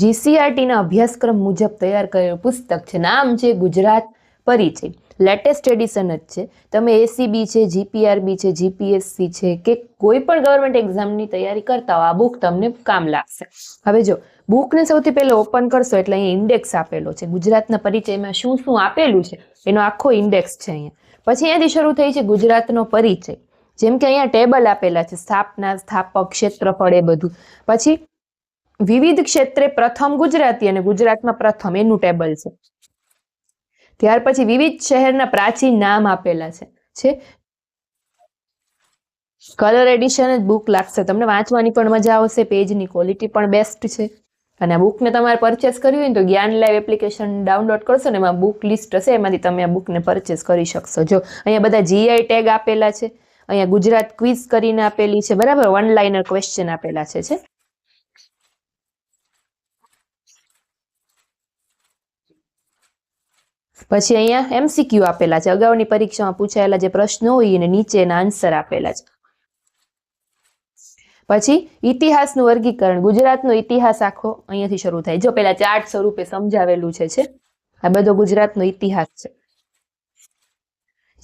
જીસીઆરટીના અભ્યાસક્રમ મુજબ તૈયાર કરેલું પુસ્તક છે. નામ છે ગુજરાત પરિચય. લેટેસ્ટ એડિશન જ છે. તમે એસીબી છે જીપીઆરબી છે જીપીએસસી છે કે કોઈ પણ ગવર્મેન્ટ એક્ઝામની તૈયારી કરતા હો, આ બુક તમને કામ લાગશે. હવે જો બુકને સૌથી પહેલાં ઓપન કરશો એટલે અહીંયા ઇન્ડેક્સ આપેલો છે. ગુજરાતના પરિચયમાં શું શું આપેલું છે, એનો આખો ઇન્ડેક્સ છે અહીંયા. પછી અહીંયાથી શરૂ થઈ છે ગુજરાતનો પરિચય. જેમ કે અહીંયા ટેબલ આપેલા છે, સ્થાપના, સ્થાપક, ક્ષેત્રફળ એ બધું. પછી વિવિધ ક્ષેત્રે પ્રથમ ગુજરાતી અને ગુજરાતમાં પ્રથમ એનું ટેબલ છે. ત્યાર પછી વિવિધ શહેરના પ્રાચીન નામ આપેલા છે. છે? કલર એડિશન જ બુક લાગશે. તમને વાંચવાની પણ મજા આવશે પેજની ક્વોલિટી પણ બેસ્ટ છે. અને આ બુકને તમારે પરચેસ કરવી હોય ને તો જ્ઞાન લાઈવ એપ્લિકેશન ડાઉનલોડ કરશો ને એમાં બુક લિસ્ટ હશે, એમાંથી તમે આ બુકને પરચેસ કરી શકશો. જો અહીંયા બધા જીઆઈ ટેગ આપેલા છે, અહીંયા ગુજરાત ક્વિઝ કરીને આપેલી છે, બરાબર? વન લાઇનર ક્વેશ્ચન આપેલા છે? પછી અહીંયા એમસીક્યુ આપેલા છે. અગાઉની પરીક્ષામાં પૂછાયેલા જે પ્રશ્નો હોય એને નીચેના આન્સર આપેલા છે. પછી ઇતિહાસનું વર્ગીકરણ. ગુજરાતનો ઇતિહાસ આખો અહીંયાથી શરૂ થાય. જો પેલા ચાર્ટ સ્વરૂપે સમજાવેલું છે આ બધો ગુજરાતનો ઇતિહાસ છે.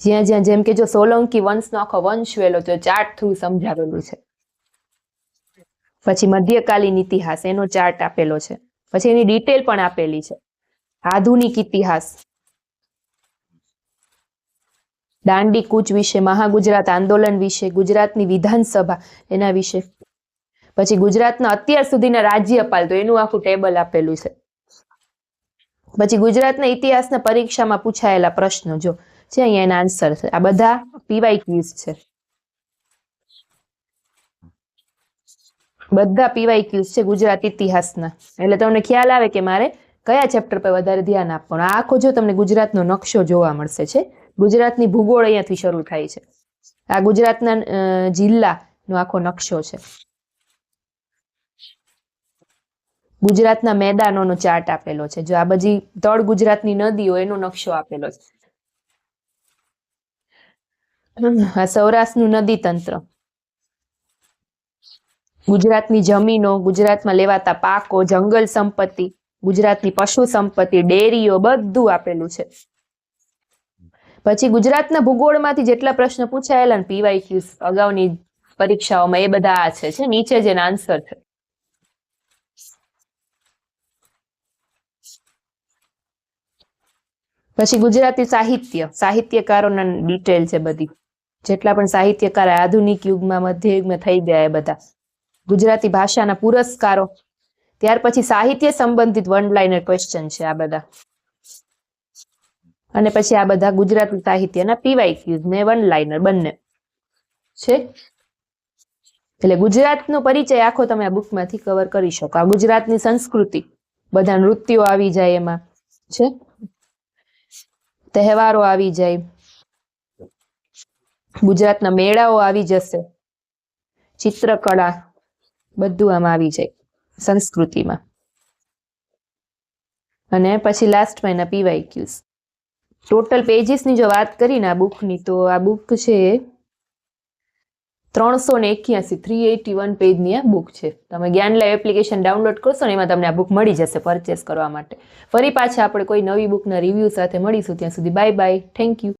જ્યાં જ્યાં જેમ કે જો સોલંકી વંશનો આખો વંશ વેલો તો ચાર્ટ થ્રુ સમજાવેલું છે. પછી મધ્યકાલીન ઇતિહાસ, એનો ચાર્ટ આપેલો છે. પછી એની ડિટેલ પણ આપેલી છે. આધુનિક ઇતિહાસ. દાંડી કૂચ વિશે, મહાગુજરાત આંદોલન વિશે, ગુજરાતની વિધાનસભા એના વિશે. પછી ગુજરાતના અત્યાર સુધીના રાજ્યપાલ, તો એનું આખું ટેબલ આપેલું છે. પછી ગુજરાતના ઇતિહાસના પરીક્ષામાં પૂછાયેલા પ્રશ્નો, જો છે અહીંયા એના આન્સર છે. આ બધા પીવાય ક્વિઝ છે. બધા પીવાય ક્યુઝ છે ગુજરાત ઇતિહાસના. એટલે તમને ખ્યાલ આવે કે મારે કયા ચેપ્ટર પર વધારે ધ્યાન આપવાનું? આખો જો તમને ગુજરાતનો નકશો જોવા મળશે છે. ગુજરાતની ભૂગોળ અહીંયાથી શરૂ થાય છે. આ ગુજરાતના જિલ્લાનો આખો નકશો છે. ગુજરાતના મેદાનોનો ચાર્ટ આપેલો છે. જો આ બધી તળ ગુજરાતની નદીઓ, એનો નકશો આપેલો છે. આ સૌરાષ્ટ્રનું નદી તંત્ર ગુજરાતની જમીનો, ગુજરાતમાં લેવાતા પાકો, જંગલ સંપત્તિ, ગુજરાતની પશુ સંપત્તિ, ડેરીઓ બધું આપેલું છે. પછી ગુજરાતના ભૂગોળમાંથી જેટલા પ્રશ્ન પૂછાયેલા ને પીવાય અગાઉની પરીક્ષાઓમાં એ બધા આ છે. નીચે જેના આન્સર છે પછી ગુજરાતી સાહિત્ય. સાહિત્યકારોના ડિટેલ છે બધી. જેટલા પણ સાહિત્યકાર આધુનિક યુગમાં મધ્ય યુગમાં થઈ ગયા એ બધા. ગુજરાતી ભાષાના પુરસ્કારો. ત્યાર પછી સાહિત્ય સંબંધિત વન લાઇનર ક્વેશ્ચન છે આ બધા. અને પછી આ બધા ગુજરાતી સાહિત્યના પીવાય ક્યુઝ ને વન લાઇનર બંને. છે? એટલે ગુજરાતનો પરિચય આખો તમે આ બુકમાંથી કવર કરી શકો. આ ગુજરાતની સંસ્કૃતિ. બધા નૃત્યો આવી જાય એમાં. છે? તહેવારો આવી જાય. ગુજરાતના મેળાઓ આવી જશે. ચિત્રકળા બધું આમાં આવી જાય સંસ્કૃતિમાં. અને પછી લાસ્ટમાં એના પીવાય ક્યુઝ ટોટલ પેજીસની જો વાત કરીને આ બુકની તો આ બુક છે ત્રણસો ને એક્યાસી થ્રી એટી વન પેજની આ બુક છે. તમે જ્ઞાન લાઈવ એપ્લિકેશન ડાઉનલોડ કરશો ને, એમાં તમને આ બુક મળી જશે પરચેસ કરવા માટે. ફરી પાછા આપણે કોઈ નવી બુકના રિવ્યૂ સાથે મળીશું, ત્યાં સુધી બાય બાય થેન્ક યુ